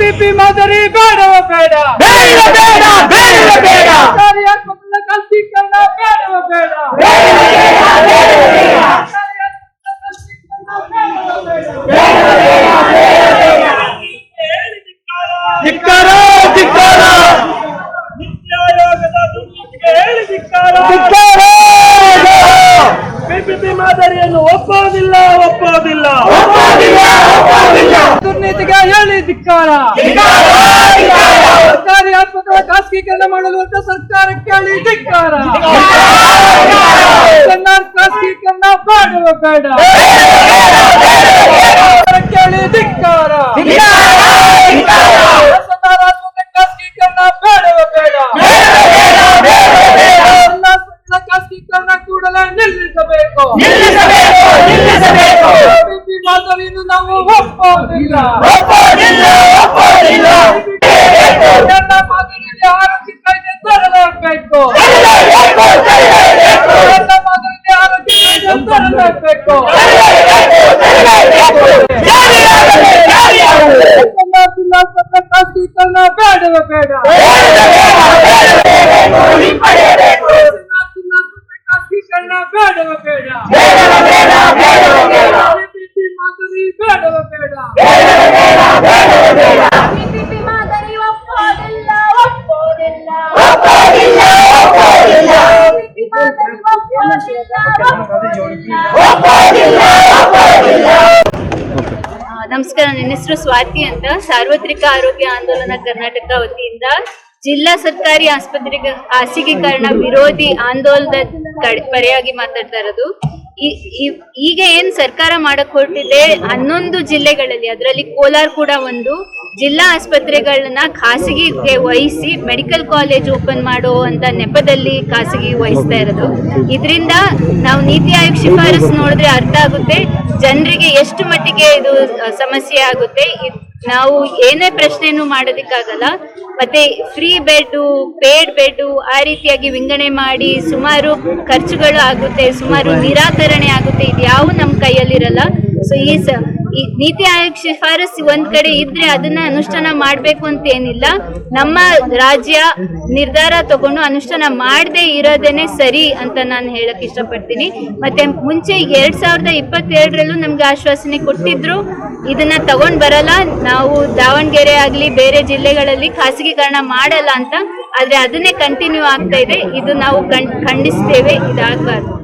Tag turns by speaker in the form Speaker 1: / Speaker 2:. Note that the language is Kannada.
Speaker 1: ಬಿಪಿ ಮಾದರಿ ಬೇಡವ ಬೇಡ
Speaker 2: ಬೇಡ. ಬೇಡ ಬೇಡ. ಬೇಡ.
Speaker 1: ಬೇಡ
Speaker 2: ಬೇಡ. ಬೇಡ.
Speaker 1: ಒಪ್ಪೋದಿಲ್ಲ ಒಪ್ಪೋದಿಲ್ಲ. ದುರ್ನೀತಿಗೆ ಹೇಳಿ ಧಿಕ್ಕಾರ. ಸರ್ಕಾರಿ ಆಸ್ಪತ್ರೆ ಖಾಸಗೀಕರಣ ಮಾಡಲು ಅಂತ ಸರ್ಕಾರಕ್ಕೆ ಹೇಳಿ ಧಿಕ್ಕಾರ. ಖಾಸಗೀಕರಣ ಮಾಡುವ ಬೇಡ. ಕೇಳಿ ಧಿಕ್ಕಾರ. ಮಾದರಿಯನ್ನು ನಾವು ಒಪ್ಪೋದಿಲ್ಲ
Speaker 2: ಒಪ್ಪೋದಿಲ್ಲ ಒಪ್ಪೋದಿಲ್ಲ
Speaker 1: ಎಲ್ಲ ಮಾದರಿಯಲ್ಲಿ ಆರೋಗ್ಯ ಕಾಯ್ದೆ ತರಲೇಬೇಕು
Speaker 2: ತರಲೇಬೇಕು, ತರಲೇಬೇಕು.
Speaker 1: ಎಲ್ಲ ಮಾದರಿಯಲ್ಲಿ ಆರೋಗ್ಯ ಕಾಯ್ದೆ ತರಲೇಬೇಕು
Speaker 2: ಜಾರಿಯಾಗಲಿ, ಜಾರಿಯಾಗಲಿ.
Speaker 1: ಎಲ್ಲ ಜಿಲ್ಲಾಸ್ಪತ್ರೆ ಖಾಸಗೀಕರಣ ಬೇಡವೇ ಬೇಡ
Speaker 2: ಹಿಂಪಡೆಯಬೇಕು.
Speaker 1: ಎಲ್ಲ ಜಿಲ್ಲಾಸ್ಪತ್ರೆ ಖಾಸಗೀಕರಣ ಬೇಡವೇ ಬೇಡ
Speaker 2: ಬೇಡವೇ ಬೇಡ, ಬೇಡವೇ ಬೇಡ.
Speaker 1: PPP ಮಾದರಿ ಬೇಡವೇ ಬೇಡ
Speaker 3: ಪಿಪಿಪಿ ಮಾದರಿ ಒಪ್ಪೋದಿಲ್ಲ ಒಪ್ಪೋದಿಲ್ಲ
Speaker 2: ಒಪ್ಪೋದಿಲ್ಲ, ಒಪ್ಪೋದಿಲ್ಲ.
Speaker 3: ಪಿಪಿಪಿ ಮಾದರಿ ಒಪ್ಪೋದಿಲ್ಲ ಒಪ್ಪೋದಿಲ್ಲ
Speaker 2: ಒಪ್ಪೋದಿಲ್ಲ, ಒಪ್ಪೋದಿಲ್ಲ.
Speaker 4: ಆ, ನಮಸ್ಕಾರ, ನನ್ನ ಹೆಸರು ಸ್ವಾತಿ ಅಂತ. ಸಾರ್ವತ್ರಿಕ ಆರೋಗ್ಯ ಆಂದೋಲನ ಕರ್ನಾಟಕ ವತಿಯಿಂದ ಜಿಲ್ಲಾ ಸರ್ಕಾರಿ ಆಸ್ಪತ್ರೆಗೆ ಖಾಸಗೀಕರಣ ವಿರೋಧಿ ಆಂದೋಲನದ ಪರೆಯಾಗಿ ಮಾತಾಡ್ತಾ ಇರೋದು. ಈಗ ಏನ್ ಸರ್ಕಾರ ಮಾಡಕ್ ಹೊರಟಿದೆ ಹನ್ನೊಂದು ಜಿಲ್ಲೆಗಳಲ್ಲಿ, ಅದರಲ್ಲಿ ಕೋಲಾರ ಕೂಡ ಒಂದು ಜಿಲ್ಲಾ ಆಸ್ಪತ್ರೆಗಳನ್ನ ಖಾಸಗಿಗೆ ವಹಿಸಿ ಮೆಡಿಕಲ್ ಕಾಲೇಜ್ ಓಪನ್ ಮಾಡೋ ಅಂತ ನೆಪದಲ್ಲಿ ಖಾಸಗಿ ವಹಿಸ್ತಾ ಇರೋದು. ಇದರಿಂದ ನಾವು ನೀತಿ ಆಯೋಗ ಶಿಫಾರಸು ನೋಡಿದ್ರೆ ಅರ್ಥ ಆಗುತ್ತೆ. ಜನರಿಗೆ ಎಷ್ಟು ಮಟ್ಟಿಗೆ ಇದು ಸಮಸ್ಯೆ ಆಗುತ್ತೆ. ನಾವು ಏನೇ ಪ್ರಶ್ನೆನೂ ಮಾಡೋದಕ್ಕಾಗಲ್ಲ. ಮತ್ತೆ ಫ್ರೀ ಬೆಡ್ ಪೇಡ್ ಬೆಡ್ ಆ ರೀತಿಯಾಗಿ ವಿಂಗಡಣೆ ಮಾಡಿ ಸುಮಾರು ಖರ್ಚುಗಳು ಆಗುತ್ತೆ, ಸುಮಾರು ನಿರಾಕರಣೆ ಆಗುತ್ತೆ. ಇದು ಯಾವ ನಮ್ಮ ಕೈಯಲ್ಲಿರಲ್ಲ. ಸೊ ಈ ನೀತಿ ಆಯೋಗ ಶಿಫಾರಸು ಒಂದ್ ಕಡೆ ಇದ್ರೆ ಅದನ್ನ ಅನುಷ್ಠಾನ ಮಾಡ್ಬೇಕು ಅಂತ ಏನಿಲ್ಲ. ನಮ್ಮ ರಾಜ್ಯ ನಿರ್ಧಾರ ತಗೊಂಡು ಅನುಷ್ಠಾನ ಮಾಡದೆ ಇರೋದೇನೆ ಸರಿ ಅಂತ ನಾನು ಹೇಳಕ್ ಇಷ್ಟಪಡ್ತೀನಿ. ಮತ್ತೆ ಮುಂಚೆ ಎರಡ್ ಸಾವಿರದ ಇಪ್ಪತ್ತೆರಡರಲ್ಲೂ ನಮ್ಗೆ ಆಶ್ವಾಸನೆ ಕೊಟ್ಟಿದ್ರು. ಇದನ್ನ ತಗೊಂಡ್ ಬರಲ್ಲ. ನಾವು ದಾವಣಗೆರೆ ಆಗ್ಲಿ, ಬೇರೆ ಜಿಲ್ಲೆಗಳಲ್ಲಿ ಖಾಸಗೀಕರಣ ಮಾಡಲ್ಲ ಅಂತ. ಆದ್ರೆ ಅದನ್ನೇ ಕಂಟಿನ್ಯೂ ಆಗ್ತಾ ಇದೆ. ಇದು ನಾವು ಖಂಡ್- ಖಂಡಿಸ್ತೇವೆ. ಇದಾಗಬಾರ್ದು.